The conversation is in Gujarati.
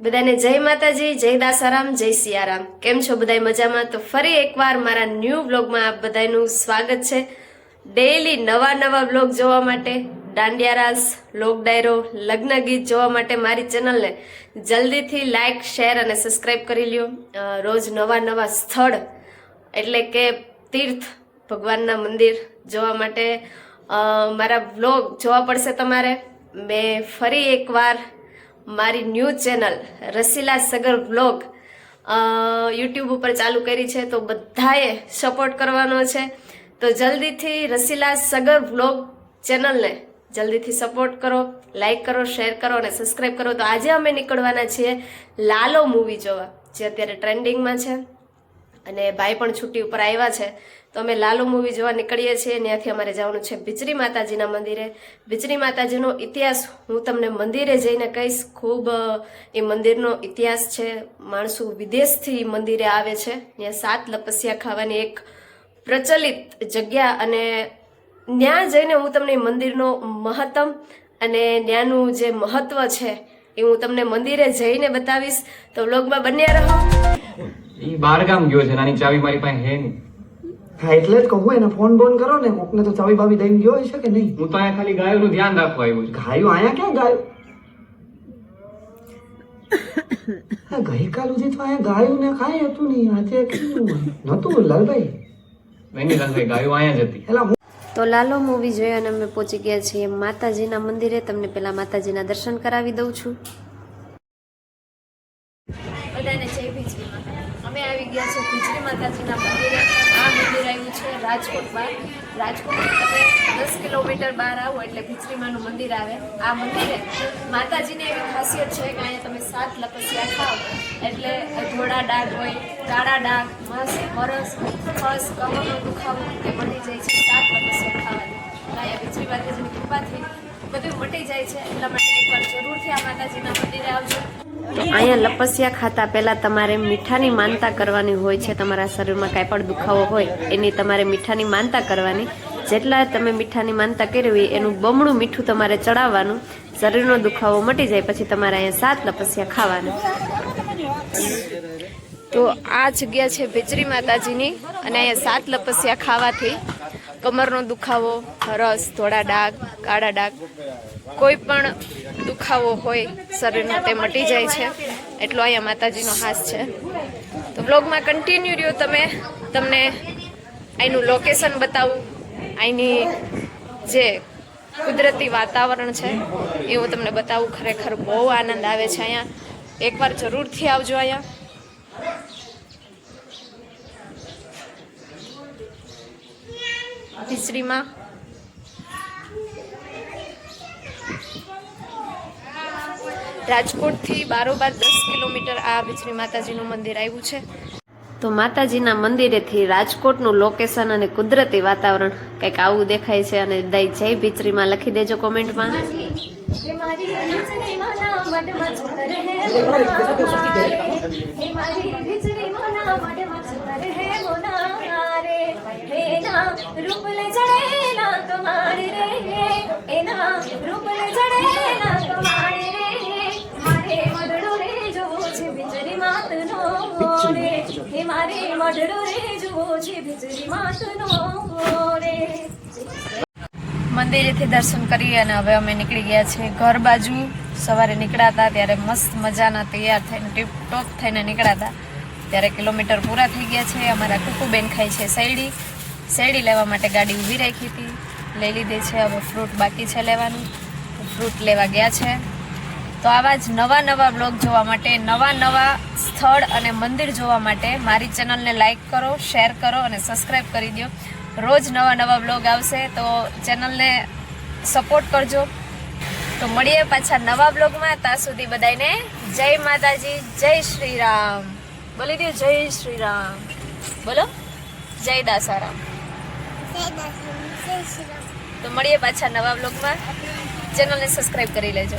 બધાને જય માતાજી, જય દાસારામ, જય સિયારામ. કેમ છો બધાય મજામાં? તો ફરી એકવાર મારા ન્યૂ વ્લોગમાં આપ બધાનું સ્વાગત છે. ડેઈલી નવા નવા વ્લોગ જોવા માટે, દાંડિયા રાસ, લોક ડાયરો, લગ્ન ગીત જોવા માટે મારી ચેનલને જલ્દીથી લાઇક શેર અને સબસ્ક્રાઈબ કરી લ્યો. રોજ નવા નવા સ્થળ, એટલે કે તીર્થ, ભગવાનના મંદિર જોવા માટે મારા વ્લોગ જોવા પડશે તમારે. મેં ફરી એકવાર મારી new channel Rasila Sagar vlog YouTube ઉપર ચાલુ કરી છે તો બધાએ સપોર્ટ કરવાનો છે. તો જલ્દીથી રસીલા સગર વ્લોગ ચેનલને જલ્દીથી સપોર્ટ કરો લાઈક કરો શેર કરો અને સબસ્ક્રાઈબ કરો. તો આજે અમે નીકળવાના છીએ લાલો મૂવી જોવા, જે અત્યારે ટ્રેન્ડિંગમાં છે. અને ભાઈ પણ છુટ્ટી ઉપર આવ્યા છે. તો અમે લાલુ મૂવી જોવા નીકળીએ છીએ ત્યાંથી અમારે જવાનું છે બિચરી માતાજીના મંદિરે. બિચરી માતાજીનો ઇતિહાસ હું તમને મંદિરે જઈને કહીશ. ખૂબ એ મંદિરનો ઇતિહાસ છે. માણસો વિદેશથી મંદિરે આવે છે. ત્યાં સાત લપસ્યા ખાવાની એક પ્રચલિત જગ્યા અને ત્યાં જઈને હું તમને મંદિરનો મહત્તમ અને ત્યાંનું જે મહત્વ છે એ હું તમને મંદિરે જઈને બતાવીશ. તો વ્લોગમાં બન્યા રહો. ઈ બાર ગામ ગયો છે નાની ચાવી મારી પાસે હે નહીં. હા એટલે જ કહું એને ફોન બોન કરો ને કોકને તો ચાવી બાવી દઈને ગયો હશે કે નહીં? હું તો અહીંયા ખાલી ગાયોનું ધ્યાન રાખવા આવ્યો છું. ગાયો અહીંયા ક્યાં ગાયો? ગઈકાલ સુધી તો અહીંયા ગાયું ને કાંઈ હતું નહીં આજે કેવું નતું લાલભાઈ? એની લાલભાઈ ગાયો અહીંયા જ હતી. એટલે તો લાલો મૂવી જોઈ અને અમે પહોંચી ગયા છીએ માતાજીના મંદિરે. તમને પેલા માતાજીના દર્શન કરાવી દઉં છું. બધાને જય ભીચરીમાં અમે આવી ગયા છીએ ભીચરી માતાજીના મંદિરે. આ મંદિર આવ્યું છે રાજકોટ રાજકોટમાં તમે દસ કિલોમીટર બહાર આવો એટલે ભીચરીમાનું મંદિર આવે. આ મંદિરે માતાજીની એવી ખાસિયત છે કે અહીંયા તમે સાત લપસિયા ખાઓ એટલે ધોળા ડાઘ હોય, કાળા ડાઘ, મસ, મરસ ખસ કમરનો દુખાવો એ મટી જાય છે સાત લપસિયા ખાવાની અહીંયા ભીચરી માતાજીની કૃપાથી બધું મટી જાય છે એટલા માટે એકવાર જરૂરથી આ માતાજીના મંદિરે આવજો. અહીંયા લપસ્યા ખાતા પહેલા તમારે મીઠાની માનતા કરવાની હોય છે, તમારા શરીરમાં કાંઈ પણ દુખાવો હોય, એની તમારે મીઠાની માનતા કરવાની. જેટલા તમે મીઠાની માનતા કરી હોય, એનું બમણું મીઠું તમારે ચડાવવાનું. શરીરનો દુખાવો મટી જાય, પછી તમારે અહીંયા સાત લપસ્યા ખાવાના. તો આ જગ્યા છે ભેચરી માતાજીની, અને અહીંયા સાત લપસ્યા ખાવાથી કમરનો દુખાવો રસ ધોળા ડાઘ, કાળા ડાઘ, કોઈ પણ દુખાવો હોય, શરીરનો તે મટી જાય છે. એટલો અહીંયા માતાજીનો હાસ છે. તો બ્લોગમાં કન્ટિન્યુ રહ્યો તમે. તમને અહીંનું લોકેશન બતાવું. અહીંની જે કુદરતી વાતાવરણ છે એ હું તમને બતાવું. ખરેખર બહુ આનંદ આવે છે અહીંયા. એકવાર જરૂરથી આવજો અહીંયા. ખીચડીમાં રાજકોટથી બારોબાર દસ કિલોમીટર આ બિચરી માતાજીનું મંદિર આવ્યું છે. તો માતાજીના મંદિરેથી રાજકોટનું લોકેશન અને કુદરતી વાતાવરણ કંઈક આવું દેખાય છે અને દઈ જય ભીચરીમાં લખી દેજો કોમેન્ટમાં. રૂપલે મંદિરેથી દર્શન કરી અને હવે અમે નીકળી ગયા છે ઘર બાજુ. સવારે નીકળ્યા હતા ત્યારે મસ્ત મજાના તૈયાર થઈને ટીપટોપ થઈને નીકળ્યા હતા ત્યારે કિલોમીટર પૂરા થઈ ગયા છે. અમારા કુકુબેન ખાય છે શેરડી. શેરડી લેવા માટે ગાડી ઊભી રાખી હતી. લઈ લીધી છે, હવે ફ્રૂટ બાકી છે લેવાનું. ફ્રૂટ લેવા ગયા છે. તો આવા જ નવા નવા બ્લોગ જોવા માટે, નવા નવા સ્થળ અને મંદિર જોવા માટે મારી ચેનલને લાઇક કરો શેર કરો અને સબસ્ક્રાઈબ કરી દો. રોજ નવા નવા બ્લોગ આવશે, તો ચેનલને સપોર્ટ કરજો. તો મળીએ પાછા નવા બ્લોગમાં ત્યાં સુધી બધાને જય માતાજી, જય શ્રી રામ. બોલી દો જય શ્રી રામ. બોલો. જય દાસારામ. તો મળીએ પાછા નવા બ્લોગમાં ચેનલને સબસ્ક્રાઈબ કરી લેજો.